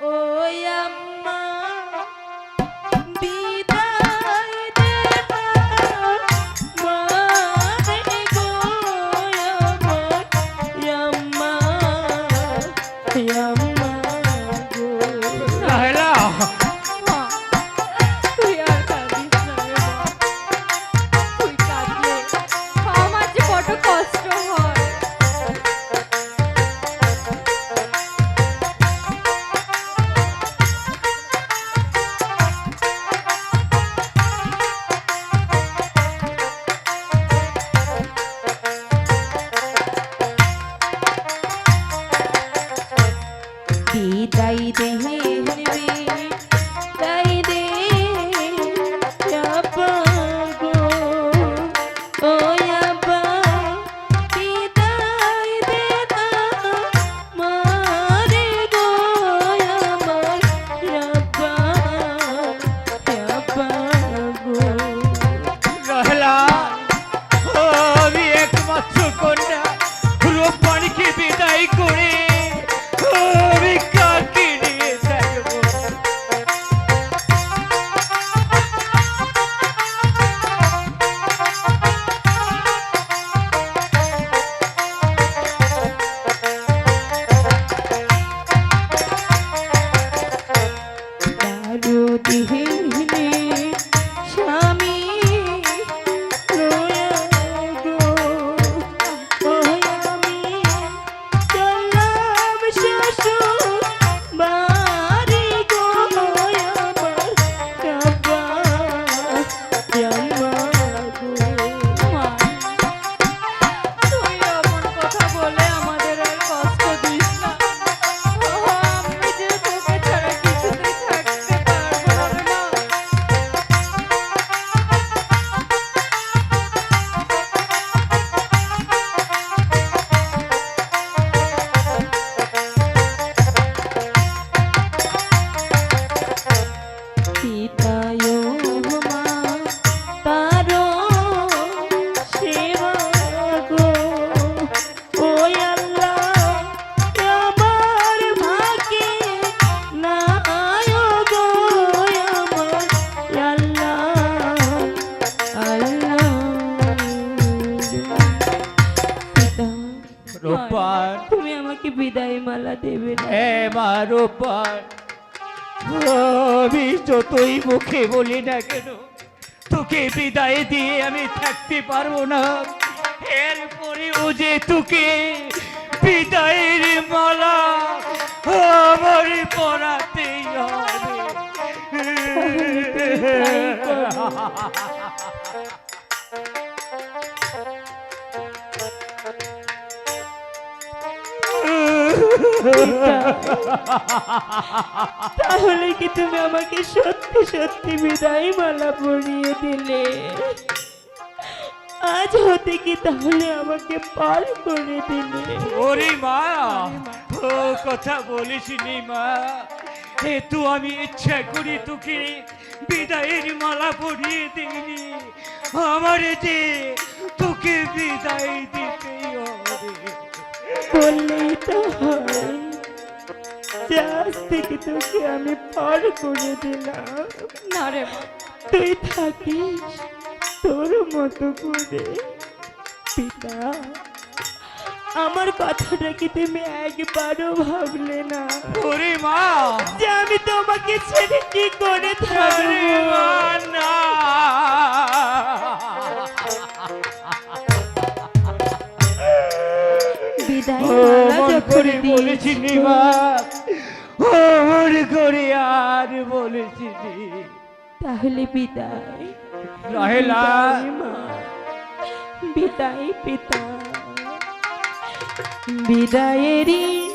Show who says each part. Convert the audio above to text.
Speaker 1: ও বিদায় দে দারুদিনে
Speaker 2: রূপবান
Speaker 1: তুমি আমাকে বিদায় মালা দেবে না।
Speaker 2: এ মা ও, আমি যতই মুখে বলি না কেন তোকে বিদায় দিয়ে আমি থাকতে পারব না। এরপরেও যে তোকে বিদায়ের মালা আমার পড়াতেই হবে।
Speaker 1: তাহলে কি তুমি আমাকে সত্যি সত্যি বিদায় মালা পরিয়ে দিলে? আজ হতে কি তাহলে আমাকে পার করে দিলে?
Speaker 2: ওরে মা ও কথা বলিস নি মা। এ তো আমি ইচ্ছা করি তোকে বিদায়ের মালা পরিয়ে দিইনি। আমার যে তোকে বিদায় দিতেই হবে।
Speaker 1: বললেই তো হয়। যে আজ থেকে তোকে আমি পার করে দিলাম। না রে তুই থাকিস তোর মতো করে। পিতা আমার কথাটা কি তুমি একবারও ভাবলে না।
Speaker 2: ওরে মা।
Speaker 1: যে আমি তোমাকে ছেড়ে কি করে থাকব
Speaker 2: না।
Speaker 1: বিদায়
Speaker 2: ও মন
Speaker 1: যখন
Speaker 2: করে বলেছি
Speaker 1: দিয়েছ,
Speaker 2: নি মা ও করে আর বলেছি নি।
Speaker 1: তাহলে বিদায়।
Speaker 2: রহেলা।
Speaker 1: বিদায় পিতা। বিদায়েরই